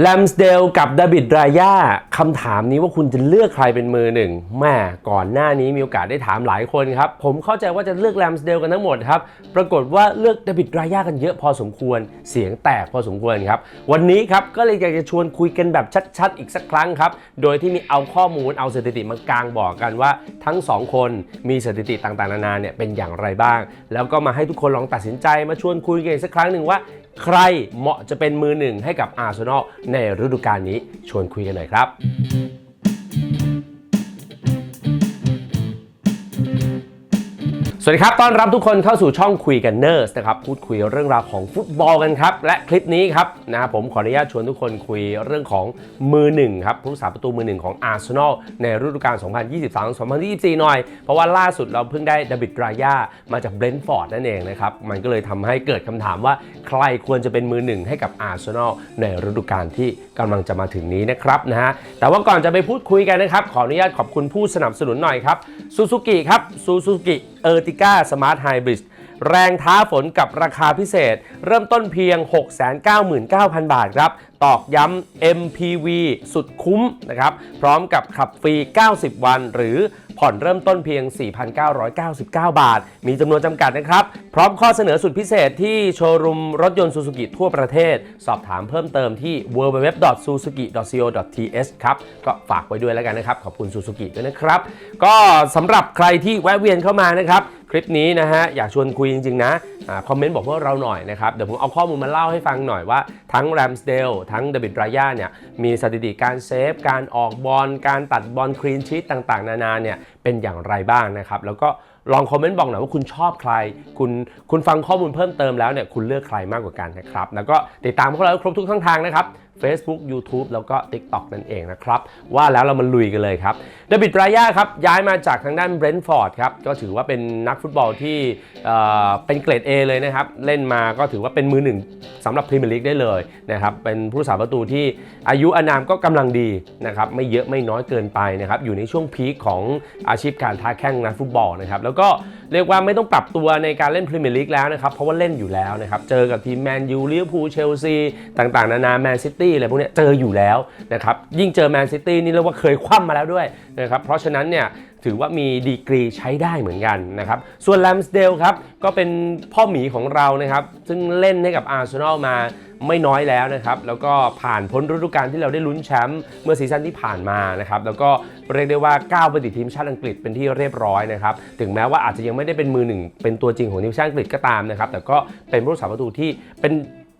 แลมสเดลกับดาบิดรายาคำถามนี้ว่าคุณจะเลือกใครเป็นมือหนึ่งแม่ก่อนหน้านี้มีโอกาสได้ถามหลายคนครับ ผมเข้าใจว่าจะเลือกแลมสเดลกันทั้งหมดครับ ปรากฏว่าเลือกดาบิดรายากันเยอะพอสมควร เสียงแตกพอสมควรครับ วันนี้ครับก็เลยอยากจะชวนคุยกันแบบชัดๆ อีกสักครั้งครับ โดยที่มีเอาข้อมูลเอาสถิติมากลางบอกกันว่า ทั้งสองคนมีสถิติต่างๆนานาเนี่ยเป็นอย่างไรบ้าง แล้วก็มาให้ทุกคนลองตัดสินใจมาชวนคุยกันอีกสักครั้งหนึ่งว่า ใครเหมาะจะเป็นมือหนึ่งให้กับอาร์เซนอลในฤดูกาลนี้ชวนคุยกันหน่อยครับ สวัสดีครับ ต้อนรับทุกคนเข้าสู่ช่องคุยกันเนอร์สนะครับพูดคุยเรื่องราวของฟุตบอลกันครับ และคลิปนี้ครับนะครับผมขออนุญาตชวนทุกคนคุยเรื่องของมือหนึ่งครับผู้รักษาประตูมือหนึ่งของอาร์เซนอลในฤดูกาล 2023-2024 หน่อย เพราะว่าล่าสุดเราเพิ่งได้ดาบิดรายามาจากเบรนท์ฟอร์ดนั่นเองนะครับ มันก็เลยทำให้เกิดคำถามว่าใครควรจะเป็นมือหนึ่งให้กับอาร์เซนอลในฤดูกาลที่กำลังจะมาถึงนี้นะครับนะฮะแต่ว่าก่อนจะไปพูดคุยกันนะครับขออนุญาตขอบคุณผู้สนับสนุนหน่อยครับซูซูกิครับซูซูกิ เออร์ติก้าสมาร์ทไฮบริด แรงท้าฝนกับราคาพิเศษ เริ่มต้นเพียง 699,000 บาทครับ ตอกย้ำ MPV สุดคุ้มนะครับ พร้อมกับขับฟรี 90 วัน หรือผ่อนเริ่มต้นเพียง 4,999 บาท มีจำนวนจำกัดนะครับ พร้อมข้อเสนอสุดพิเศษที่โชว์รูมรถยนต์ซูซูกิทั่วประเทศ สอบถามเพิ่มเติมที่ www.suzuki.co.th ครับก็ฝากไว้ด้วยแล้วกันนะครับ ขอบคุณซูซูกิด้วยนะครับ ก็สำหรับใครที่แวะเวียนเข้ามานะครับ ลิปนี้นะฮะอยากชวนคุยจริง ๆ นะคอมเมนต์บอกพวกเราหน่อยนะครับ เดี๋ยวผมเอาข้อมูลมาเล่าให้ฟังหน่อยว่าทั้งแรมสเดลทั้งเดวิดรายาเนี่ยมีสถิติการเซฟ การออกบอลการตัดบอลครีนชีตต่างๆ นานาเนี่ยเป็นอย่างไรบ้างนะครับ แล้วก็ลองคอมเมนต์บอกหน่อยว่าคุณชอบใคร คุณคุณฟังข้อมูลเพิ่มเติมแล้วเนี่ยคุณเลือกใครมากกว่ากันนะครับ แล้วก็ติดตามพวกเราครบทุกช่องทางนะครับ Facebook YouTube แล้วก็ TikTok นั่นเองนะครับ ว่าแล้วเรามาลุยกันเลยครับเดวิดรายาครับ ย้ายมาจากทางด้านเบรนท์ฟอร์ดครับ ก็ถือว่าเป็นนักฟุตบอลที่เอ่อเป็นเกรด A เลยนะครับ เล่นมาก็ถือว่าเป็นมือหนึ่งสำหรับพรีเมียร์ลีกได้เลยนะครับ เป็นผู้สาประตูที่อายุอานามก็กำลังดีนะครับ ไม่เยอะไม่น้อยเกินไปนะครับ อยู่ในช่วงพีคของอาชีพการท้าแข่งนักฟุตบอลนะครับ แล้วก็เรียกว่าไม่ต้องปรับตัวในการเล่นพรีเมียร์ลีกแล้วนะครับ เพราะว่าเล่นอยู่แล้วนะครับ เจอกับทีมแมนยูลิเวอร์พูลเชลซีต่างๆ นานาแมนซิตี้อะไรพวกนี้เจออยู่แล้วนะครับ ยิ่งเจอแมนซิตี้นี่เรียกว่าเคยคว่ำมาแล้วด้วยนะครับ เพราะฉะนั้นเนี่ย ถือว่ามีดีกรีใช้ได้เหมือนกันนะครับ ส่วนแลมสเดลครับ ก็เป็นพ่อหมีของเรานะครับ ซึ่งเล่นให้กับอาร์เซนอลมาไม่น้อยแล้วนะครับ แล้วก็ผ่านพ้นฤดูกาลที่เราได้ลุ้นแชมป์เมื่อซีซั่นที่ผ่านมานะครับ แล้วก็เรียกได้ว่าก้าวไปติดทีมชาติอังกฤษเป็นที่เรียบร้อยนะครับ ถึงแม้ว่าอาจจะยังไม่ได้เป็นมือหนึ่งเป็นตัวจริงของทีมชาติอังกฤษก็ตามนะครับ แต่ก็เป็นผู้รักษาประตูที่เป็น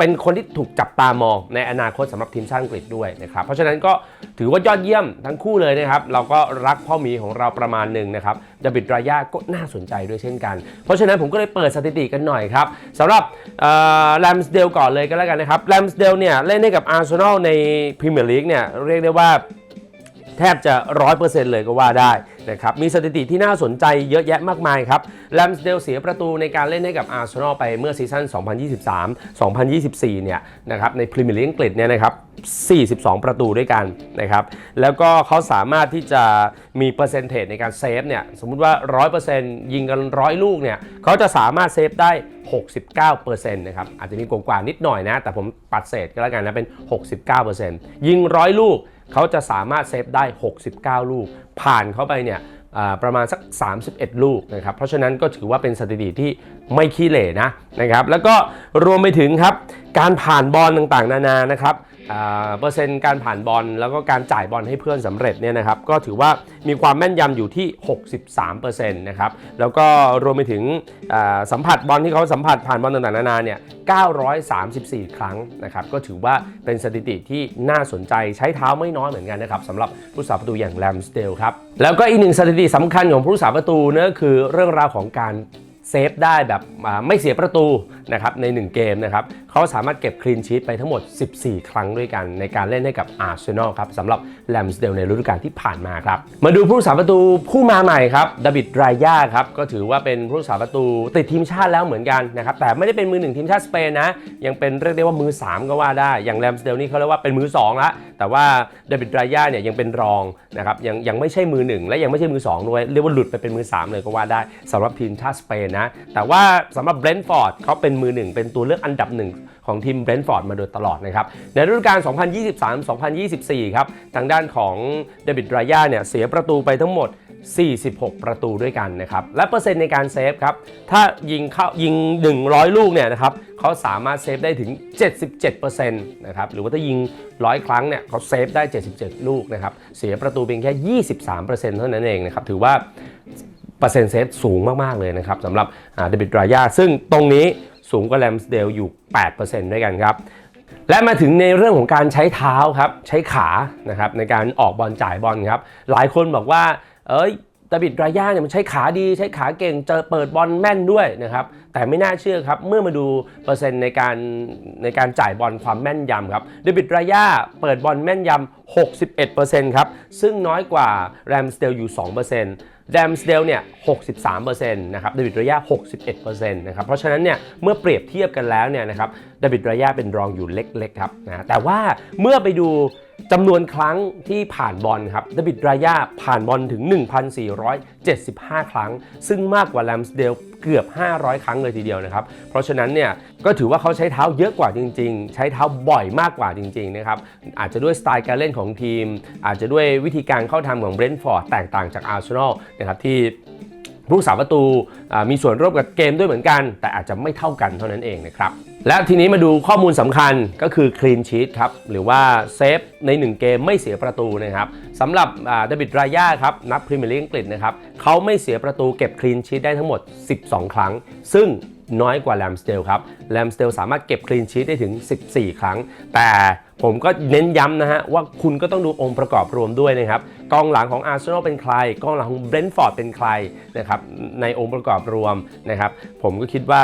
เป็นคนที่ถูกจับตามองในอนาคตสำหรับทีมชาติอังกฤษด้วยนะครับ เพราะฉะนั้นก็ถือว่ายอดเยี่ยมทั้งคู่เลยนะครับ เราก็รักพ่อหมีของเราประมาณหนึ่งนะครับดาบิดรายาก็น่าสนใจด้วยเช่นกัน เพราะฉะนั้นผมก็เลยเปิดสถิติกันหน่อยครับสำหรับแรมสเดลก่อนเลยก็แล้วกันนะครับแรมสเดลเนี่ยเล่นให้กับอาร์เซนอลในพรีเมียร์ลีกเนี่ยเรียกได้ว่า แทบจะ 100%เลยก็ว่าได้นะครับมีสถิติที่น่าสนใจเยอะแยะมากมายครับแลมสเดลเสียประตูในการเล่นให้กับอาร์เซนอลไปเมื่อซีซั่น 2023-2024 เนี่ยนะครับในพรีเมียร์ลีกอังกฤษเนี่ยนะครับ42 ประตูด้วยกันนะครับ แล้วก็เขาสามารถที่จะมีเปอร์เซนเทจในการเซฟเนี่ย สมมุติว่า 100%ยิงกันร้อยลูกเนี่ยเขาจะสามารถเซฟได้ 69%นะครับ อาจจะมีกว่านิดหน่อยนะ แต่ผมปัดเศษก็แล้วกันนะ เป็น 69%ยิงร้อยลูก เขาจะสามารถเซฟได้ 69 ลูก ผ่านเข้าไปเนี่ยประมาณสัก 31 ลูกนะครับ เพราะฉะนั้นก็ถือว่าเป็นสถิติที่ไม่ขี้เหร่นะนะครับ แล้วก็รวมไปถึงครับ การผ่านบอลต่างๆ นานานะครับ เปอร์เซ็นต์การผ่านบอลแล้วก็การจ่ายบอลให้เพื่อนสำเร็จเนี่ยนะครับก็ถือว่ามีความแม่นยำอยู่ที่ 63%นะครับแล้วก็รวมไปถึงอ่าสัมผัสบอลที่เขาสัมผัสผ่านบอลต่างๆนานาเนี่ย 934 ครั้งนะครับก็ถือว่าเป็นสถิติที่น่าสนใจใช้เท้าไม่น้อยเหมือนกันนะครับสำหรับผู้สาประตูอย่างแรมสเดลครับแล้วก็อีกหนึ่งสถิติสำคัญของผู้สาประตูเนี่ยก็คือเรื่องราวของการ เซฟได้แบบไม่เสียประตูนะครับใน 1 เกมนะครับเขาสามารถเก็บคลีนชีตไปทั้งหมด 14 ครั้งด้วยกันในการเล่นให้กับอาร์เซนอลครับสำหรับแลมสเดลในฤดูกาลที่ผ่านมาครับ มาดูผู้รักษาประตูผู้มาใหม่ครับดาบิดรายาครับก็ถือว่าเป็นผู้รักษาประตูติดทีมชาติแล้วเหมือนกันนะครับแต่ไม่ได้เป็นมือหนึ่งทีมชาติสเปนนะยังเป็นเรียกได้ว่ามือ 3 ก็ว่าได้อย่างแรมสเดลนี่เขาเรียกว่าเป็นมือ2ละแต่ว่าดาบิดรายาเนี่ยยังเป็นรองนะครับยังยังไม่ใช่มือหนึ่งและยังไม่ใช่มือสองด้วยเรียกว่าหลุดไปเป็นมือสามเลยก็ว่าได้สำหรับทีมชาติสเปนนะนะ แต่ว่าสำหรับเบรนท์ฟอร์ดเขาเป็นมือหนึ่งเป็นตัวเลือกอันดับหนึ่งของทีมเบรนท์ฟอร์ดมาโดยตลอดนะครับ ในฤดูกาล 2023-2024 ครับ ทางด้านของเดวิดรายาเนี่ยเสียประตูไปทั้งหมด 46 ประตูด้วยกันนะครับ และเปอร์เซ็นต์ในการเซฟครับ ถ้ายิงเข้ายิง 100 ลูกเนี่ยนะครับเขาสามารถเซฟได้ถึง 77%นะครับ หรือว่าถ้ายิง 100 ครั้งเนี่ยเขาเซฟได้ 77 ลูกนะครับ เสียประตูเพียงแค่ 23%เท่านั้นเองนะครับ ถือว่า เปอร์เซ็นต์เซตสูงมาก ๆ เลยนะครับสำหรับเดบิตรายาซึ่งตรงนี้สูงกว่าแรมสเดลอยู่ 8%ด้วยกันครับ และมาถึงในเรื่องของการใช้เท้าครับ ใช้ขานะครับในการออกบอลจ่ายบอลครับ หลายคนบอกว่า เอ้ย ดาบิดรายาเนี่ยมันใช้ขาดีใช้ขาเก่งเจอเปิดบอลแม่นด้วยนะครับแต่ไม่น่าเชื่อครับ เมื่อมาดูเปอร์เซ็นต์ในการในการจ่ายบอลความแม่นยำครับเดวิดรายาเปิดบอลแม่นยำ 61%ครับ ซึ่งน้อยกว่าแรมสเดลอยู่ 2%แรมสเดลเนี่ย 63%นะครับเดวิดรายา61%นะครับ เพราะฉะนั้นเนี่ยเมื่อเปรียบเทียบกันแล้วเนี่ยนะครับเดวิดรายาเป็นรองอยู่เล็กๆครับนะแต่ว่าเมื่อไปดู จำนวนครั้งที่ผ่านบอลครับเดวิดรายาผ่านบอลถึง 1,475 ครั้ง ซึ่งมากกว่าแรมสเดลเกือบ 500 ครั้งเลยทีเดียวนะครับ เพราะฉะนั้นเนี่ยก็ถือว่าเขาใช้เท้าเยอะกว่าจริง ๆ ใช้เท้าบ่อยมากกว่าจริง ๆ นะครับ อาจจะด้วยสไตล์การเล่นของทีม อาจจะด้วยวิธีการเข้าทำของเบรนท์ฟอร์ดแตกต่างจากอาร์เซนอลนะครับที่ ผู้สาประตูมีส่วนร่วมกับเกมด้วยเหมือนกัน แต่อาจจะไม่เท่ากันเท่านั้นเองนะครับและทีนี้มาดูข้อมูลสำคัญก็คือคลีนชีตครับหรือว่าเซฟใน 1 เกมไม่เสียประตูนะครับสำหรับเดวิดรายาครับนักพรีเมียร์ลีกอังกฤษนะครับเขาไม่เสียประตูเก็บคลีนชีตได้ทั้งหมด 12 ครั้ง ซึ่ง น้อยกว่าแรมสเตลครับแรมสเตลสามารถเก็บคลีนชีตได้ถึง 14 ครั้ง แต่ผมก็เน้นย้ำนะฮะว่าคุณก็ต้องดูองค์ประกอบรวมด้วยนะครับกองหลังของอาร์เซนอลเป็นใครกองหลังของเบรนท์ฟอร์ดเป็นใครนะครับในองค์ประกอบรวมนะครับผมก็คิดว่า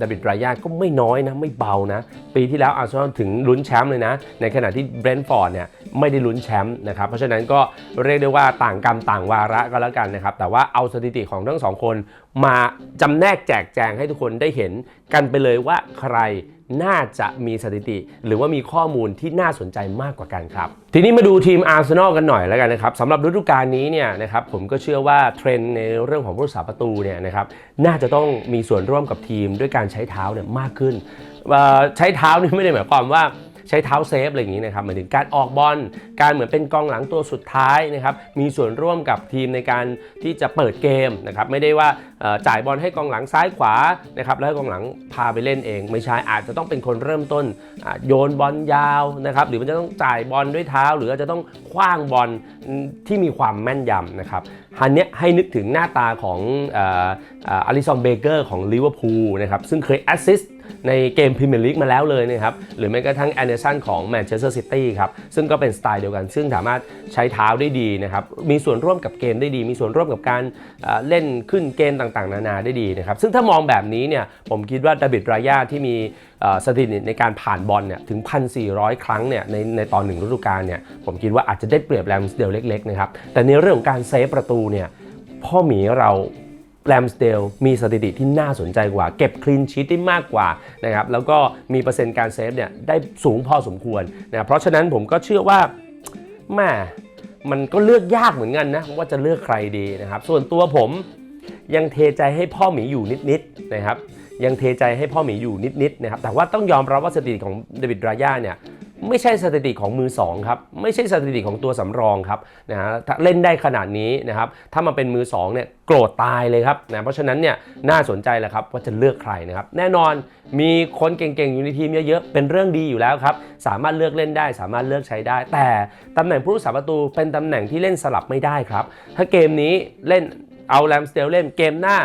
ดาวิดรายาก็ไม่น้อยนะ ไม่เบานะ ปีที่แล้วอาร์เซนอลถึงลุ้นแชมป์เลยนะ ในขณะที่เบรนท์ฟอร์ดเนี่ยไม่ได้ลุ้นแชมป์นะครับ เพราะฉะนั้นก็เรียกได้ว่าต่างกรรมต่างวาระก็แล้วกันนะครับ แต่ว่าเอาสถิติของทั้งสองคน มาจำแนกแจกแจงให้ทุกคนได้เห็นกันไปเลยว่าใครน่าจะมีสถิติ หรือว่ามีข้อมูลที่น่าสนใจมากกว่ากันครับ ทีนี้มาดูทีมอาร์เซนอลกันหน่อยแล้วกันนะครับสำหรับฤดูกาลนี้เนี่ยนะครับผมก็เชื่อว่าเทรนด์ในเรื่องของผู้รักษาประตูเนี่ยนะครับน่าจะต้องมีส่วนร่วมกับทีมด้วยการใช้เท้าเนี่ยมากขึ้นใช้เท้านี่ไม่ได้หมายความว่า ใช้เท้าเซฟอะไรอย่างนี้นะครับหมายถึงการออกบอลการเหมือนเป็นกองหลังตัวสุดท้ายนะครับมีส่วนร่วมกับทีมในการที่จะเปิดเกมนะครับไม่ได้ว่าจ่ายบอลให้กองหลังซ้ายขวานะครับแล้วให้กองหลังพาไปเล่นเอง ไม่ใช่อาจจะต้องเป็นคนเริ่มต้นโยนบอลยาวนะครับหรือมันจะต้องจ่ายบอลด้วยเท้า หรืออาจจะต้องคว้างบอลที่มีความแม่นยำนะครับอันเนี้ยให้นึกถึงหน้าตาของเอลิซอนเบเกอร์ของลิเวอร์พูลนะครับซึ่งเคยแอสซิสต ในเกมพรีเมียร์ลีกมาแล้วเลยนะครับหรือแม้กระทั่งแอนเดอร์สันของแมนเชสเตอร์ซิตี้ครับซึ่งก็เป็นสไตล์เดียวกัน ซึ่งสามารถใช้เท้าได้ดีนะครับมีส่วนร่วมกับเกมได้ดี มีส่วนร่วมกับการเอ่อเล่นขึ้นเกมต่างๆ นานาได้ดีนะครับซึ่งถ้ามองแบบนี้เนี่ยผมคิดว่าดาบิดรายาที่มีสถิติในการผ่านบอลเนี่ยถึง 1,400 ครั้งเนี่ยในในตอนหนึ่งฤดูกาลเนี่ยผมคิดว่าอาจจะได้เปรียบแรมสเดลเล็กๆนะครับแต่ในเรื่องของการเซฟประตูเนี่ยพ่อหมีเรา แรมสเดลมีสถิติที่น่าสนใจกว่า เก็บคลีนชีตได้มากกว่านะครับแล้วก็มีเปอร์เซ็นต์การเซฟเนี่ยได้สูงพอสมควรนะครับเพราะฉะนั้นผมก็เชื่อว่าแม่มันก็เลือกยากเหมือนกันนะว่าจะเลือกใครดีนะครับ ส่วนตัวผมยังเทใจให้พ่อหมีอยู่นิดๆนะครับยังเทใจให้พ่อหมีอยู่นิดๆนะครับแต่ว่าต้องยอมรับว่าสถิติของเดวิดรายาเนี่ย ไม่ใช่สถิติของมือ2ครับไม่ใช่สถิติของตัวสำรองครับนะฮะเล่นได้ขนาดนี้นะครับถ้ามาเป็นมือ2เนี่ยโกรธตายเลยครับนะเพราะฉะนั้นเนี่ยน่าสนใจแหละครับว่าจะเลือกใครนะครับแน่นอนมีคนเก่งๆอยู่ในทีมเยอะๆเป็นเรื่องดีอยู่แล้วครับสามารถเลือกเล่นได้ สามารถเลือกใช้ได้ แต่ตำแหน่งผู้รักษาประตูเป็นตำแหน่งที่เล่นสลับไม่ได้ครับถ้าเกมนี้เล่นเอาแรมสเตลเล่นเกมหน้า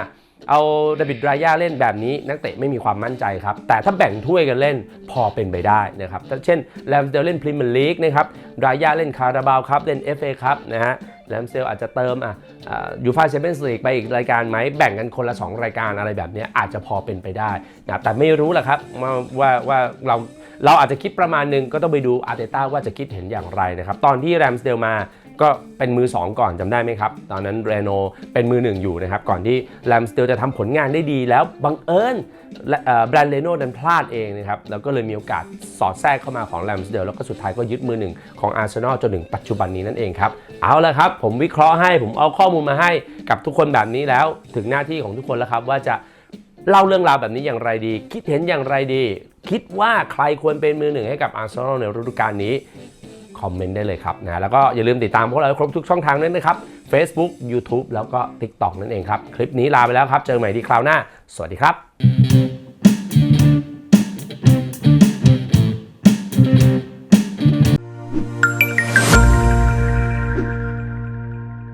เอาดาบิดรายาเล่นแบบนี้ นักเตะไม่มีความมั่นใจครับ แต่ถ้าแบ่งถ้วยกันเล่นพอเป็นไปได้นะครับถ้าเช่นแรมสเตลเล่นพรีเมียร์ลีกนะครับรายาเล่นคาราบาวครับเล่น FA ครับนะฮะแรมสเตลอาจจะเติมอะยูฟาแชมเปี้ยนส์ลีกไปอีกรายการไหมแบ่งกันคนละ 2 รายการอะไรแบบเนี้ยอาจจะพอเป็นไปได้นะแต่ไม่รู้แหละครับว่าว่าว่าเราเราอาจจะคิดประมาณหนึงก็ต้องไปดูอาร์เตต้าว่าจะคิดเห็นอย่างไรนะครับ ตอนที่แรมสเตลมา ก็เป็นมือ 2 ก่อนจำได้ไหมครับ ตอนนั้นเรโนเป็นมือ1อยู่นะครับ ก่อนที่แรมสเตลจะทำผลงานได้ดีแล้วบังเอิญแบรนด์เรโนดันพลาดเองนะครับ แล้วก็เลยมีโอกาสสอดแทรกเข้ามาของแรมสเตลแล้วก็สุดท้ายก็ยึดมือหนึ่งของอาร์เซนอลจนถึงปัจจุบันนี้นั่นเองครับ เอาละครับ ผมวิเคราะห์ให้ผมเอาข้อมูลมาให้กับทุกคนแบบนี้แล้ว ถึงหน้าที่ของทุกคนแล้วครับว่าจะเล่าเรื่องราวแบบนี้อย่างไรดี คิดเห็นอย่างไรดี คิดว่าใครควรเป็นมือหนึ่งให้กับอาร์เซนอลในฤดูกาลนี้ คอมเมนต์ได้เลยครับนะแล้วก็อย่าลืมติดตามพวกเราครบทุกช่องทางนั้นนะครับ Facebook YouTube แล้วก็ TikTok นั่นเองครับ คลิปนี้ลาไปแล้วครับ เจอกันใหม่ที่คราวหน้า สวัสดีครับ